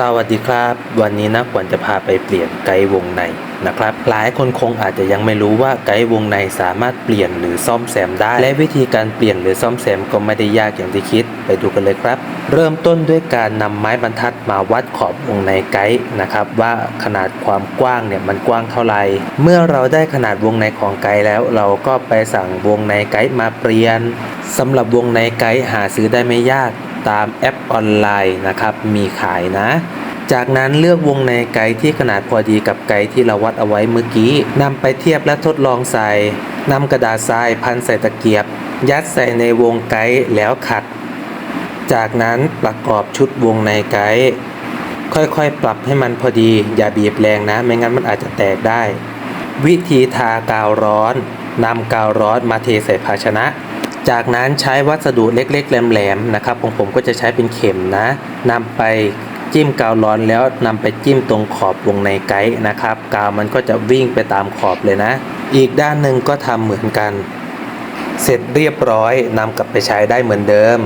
สวัสดีครับ วันนี้นะควรจะพาไปเปลี่ยนไกด์วงในนะครับ หลายคนคงอาจจะยังไม่รู้ว่าไกด์วงในสามารถเปลี่ยนหรือซ่อมแซมได้ และวิธีการเปลี่ยนหรือซ่อมแซมก็ไม่ได้ยากอย่างที่คิด ไปดูกันเลยครับ เริ่มต้นด้วยการนำไม้บรรทัดมาวัดขอบวงในไกด์นะครับว่าขนาดความกว้างเนี่ยมันกว้างเท่าไหร่เมื่อเราได้ขนาดวงในของไกด์แล้ว เราก็ไปสั่งวงในไกด์มาเปลี่ยน สำหรับวงในไกด์หาซื้อได้ไม่ยากตามแอปออนไลน์นะครับ มีขายนะ จากนั้นเลือกวงในไกด์ที่ขนาดพอดีกับไกด์ที่เราวัดเอาไว้เมื่อกี้นำไปเทียบและทดลองใส่นำกระดาษทรายพันใส่ตะเกียบ ยัดใส่ในวงไกด์แล้วขัด จากนั้นประกอบชุดวงในไกด์ค่อยๆ ปรับให้มันพอดี อย่าบีบแรงนะ ไม่งั้นมันอาจจะแตกได้ วิธีทากาวร้อนนำกาวร้อนมาเทใส่ภาชนะ จากนั้นใช้วัสดุเล็กๆ แหลมๆนะครับของผมก็จะใช้เป็นเข็มนะนำไปจิ้มกาวร้อนแล้วนำไปจิ้มตรงขอบวงในไกด์นะครับกาวมันก็จะวิ่งไปตามขอบเลยนะ อีกด้านหนึ่งก็ทำเหมือนกัน เสร็จเรียบร้อยนำกลับไปใช้ได้เหมือนเดิม